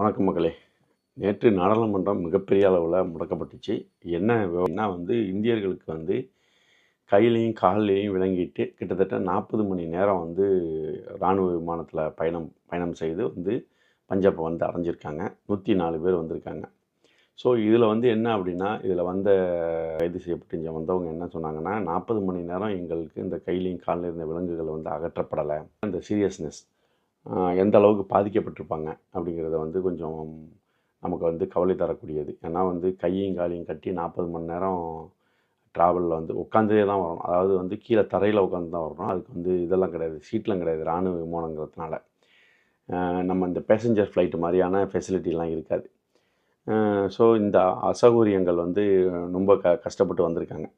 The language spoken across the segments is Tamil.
வணக்கம் மக்களே நேற்று நாடாளுமன்றம் மிகப்பெரிய அளவில் முடக்கப்பட்டுச்சு. என்ன விவரம்னா வந்து இந்தியர்களுக்கு வந்து கையிலையும் கால்லையும் விளங்கிட்டு கிட்டத்தட்ட நாற்பது மணி நேரம் வந்து இராணுவ விமானத்தில் பயணம் பயணம் செய்து வந்து பஞ்சாப்பை வந்து அடைஞ்சிருக்காங்க. நூற்றி நாலு பேர் வந்திருக்காங்க. ஸோ இதில் வந்து என்ன அப்படின்னா இதில் வந்த கைது செய்யப்பட்டு இங்கே வந்தவங்க என்ன சொன்னாங்கன்னா நாற்பது மணி நேரம் எங்களுக்கு இந்த கையிலையும் காலில் இருந்த விலங்குகள் வந்து அகற்றப்படலை. அந்த சீரியஸ்னஸ் எந்த அளவுக்கு பாதிக்கப்பட்டிருப்பாங்க அப்படிங்கிறத வந்து கொஞ்சம் நமக்கு வந்து கவலை தரக்கூடியது. ஏன்னா வந்து கையும் காலையும் கட்டி நாற்பது மணி நேரம் ட்ராவலில் வந்து உட்காந்தே தான் வரணும். அதாவது வந்து கீழே தரையில் உட்காந்து தான் வரணும். அதுக்கு வந்து இதெல்லாம் கிடையாது. சீட்லாம் கிடையாது இராணுவ விமானங்கிறதுனால. நம்ம இந்த பேசஞ்சர் ஃப்ளைட்டு மாதிரியான ஃபெசிலிட்டிலாம் இருக்காது. ஸோ இந்த அசௌகரியங்கள் வந்து ரொம்ப க கஷ்டப்பட்டு வந்திருக்காங்க.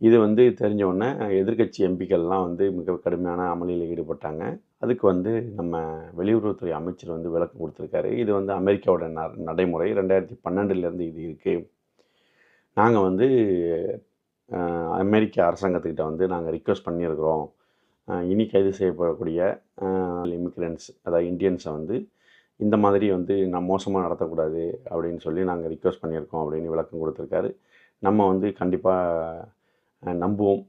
இது வந்து தெரிஞ்ச உடனே எதிர்க்கட்சி எம்பிக்கள்லாம் வந்து மிக கடுமையான அமளியில் ஈடுபட்டாங்க. அதுக்கு வந்து நம்ம வெளியுறவுத்துறை அமைச்சர் வந்து விளக்கம் கொடுத்துருக்காரு. இது வந்து அமெரிக்காவோட ந நடைமுறை. ரெண்டாயிரத்தி பன்னெண்டுலேருந்து இது இருக்குது நாங்கள் வந்து அமெரிக்க அரசாங்கத்துக்கிட்ட வந்து நாங்கள் ரிக்வெஸ்ட் பண்ணியிருக்கிறோம். இனி கைது செய்யப்படக்கூடிய இமிக்ரெண்ட்ஸ் அதாவது இந்தியன்ஸை வந்து இந்த மாதிரி வந்து நான் மோசமாக நடத்தக்கூடாது அப்படின்னு சொல்லி நாங்கள் ரிக்வெஸ்ட் பண்ணியிருக்கோம் அப்படின்னு விளக்கம் கொடுத்துருக்காரு. நம்ம வந்து கண்டிப்பாக நம்புவோம்.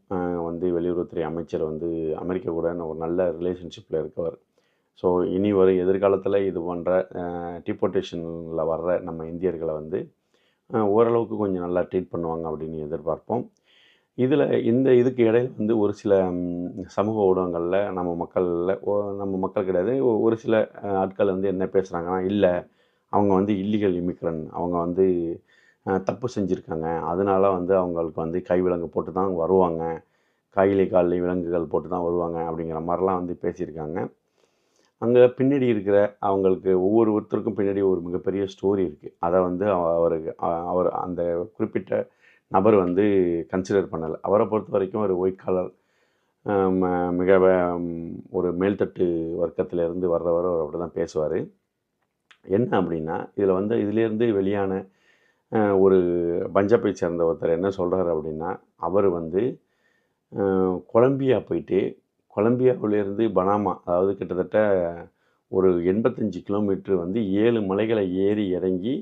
வந்து வெளியுறவுத்துறை அமைச்சர் வந்து அமெரிக்கா கூட ஒரு நல்ல ரிலேஷன்ஷிப்பில் இருக்கவர். ஸோ இனி வரும் எதிர்காலத்தில் இது போன்ற டிபோர்டேஷனில் வர்ற நம்ம இந்தியர்களை வந்து ஓரளவுக்கு கொஞ்சம் நல்லா ட்ரீட் பண்ணுவாங்க அப்படின்னு எதிர்பார்ப்போம். இதில் இந்த இதுக்கு இடையில் வந்து ஒரு சில சமூக ஊடகங்களில் நம்ம மக்களில் நம்ம மக்கள் கிடையாது. ஒரு சில ஆட்கள் வந்து என்ன பேசுகிறாங்கன்னா இல்லை அவங்க வந்து இல்லீகல் இமிக்ரன் அவங்க வந்து தப்பு செஞ்சுருக்காங்க. அதனால வந்து அவங்களுக்கு வந்து கை விலங்கு போட்டு தான் வருவாங்க. காயிலை காலில் விலங்குகள் போட்டு தான் வருவாங்க அப்படிங்கிற மாதிரிலாம் வந்து பேசியிருக்காங்க. அங்கே பின்னாடி இருக்கிற அவங்களுக்கு ஒவ்வொரு ஒருத்தருக்கும் பின்னாடி ஒரு மிகப்பெரிய ஸ்டோரி இருக்குது அதை வந்து அவருக்கு அவர் அந்த குறிப்பிட்ட நபர் வந்து கன்சிடர் பண்ணலை. அவரை பொறுத்த வரைக்கும் ஒரு ஒயிட் காலர் மிக ஒரு மேல்தட்டு வர்க்கத்திலேருந்து வர்றவர் அவர் அப்படி தான் பேசுவார். என்ன அப்படின்னா இதில் வந்து இதிலேருந்து வெளியான ஒரு பஞ்சாபை சேர்ந்த ஒருத்தர் என்ன சொல்கிறாரு அப்படின்னா அவர் வந்து கொலம்பியா போயிட்டு கொலம்பியாவிலேருந்து பனாமா அதாவது கிட்டத்தட்ட ஒரு எண்பத்தஞ்சு கிலோமீட்ரு வந்து ஏழு மலைகளை ஏறி இறங்கி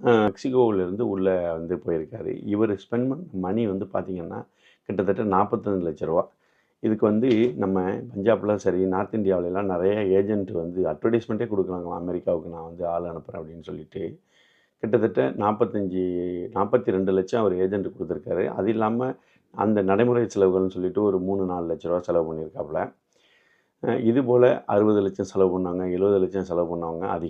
மெக்சிகோவிலேருந்து உள்ளே வந்து போயிருக்காரு. இவர் ஸ்பெண்ட் பண்ண மணி வந்து பார்த்திங்கன்னா கிட்டத்தட்ட நாற்பத்தஞ்சு லட்ச ரூபா. இதுக்கு வந்து நம்ம பஞ்சாப்லாம் சரி நார்த் இந்தியாவிலலாம் நிறைய ஏஜென்ட் வந்து அட்வர்டைஸ்மெண்ட்டே கொடுக்குறாங்களாம் அமெரிக்காவுக்கு நான் வந்து ஆள் அனுப்புகிறேன் அப்படின்னு சொல்லிட்டு கிட்டத்தட்ட நாற்பத்தஞ்சி நாற்பத்தி ரெண்டு லட்சம் அவர் ஏஜென்ட் கொடுத்துருக்காரு. அது இல்லாமல் அந்த நடைமுறை செலவுகள்னு சொல்லிட்டு ஒரு மூணு நாலு லட்ச ரூபா செலவு பண்ணியிருக்காப்புல. இது போல் அறுபது லட்சம் செலவு பண்ணாங்க எழுபது லட்சம் செலவு பண்ணவங்க அதிகம்.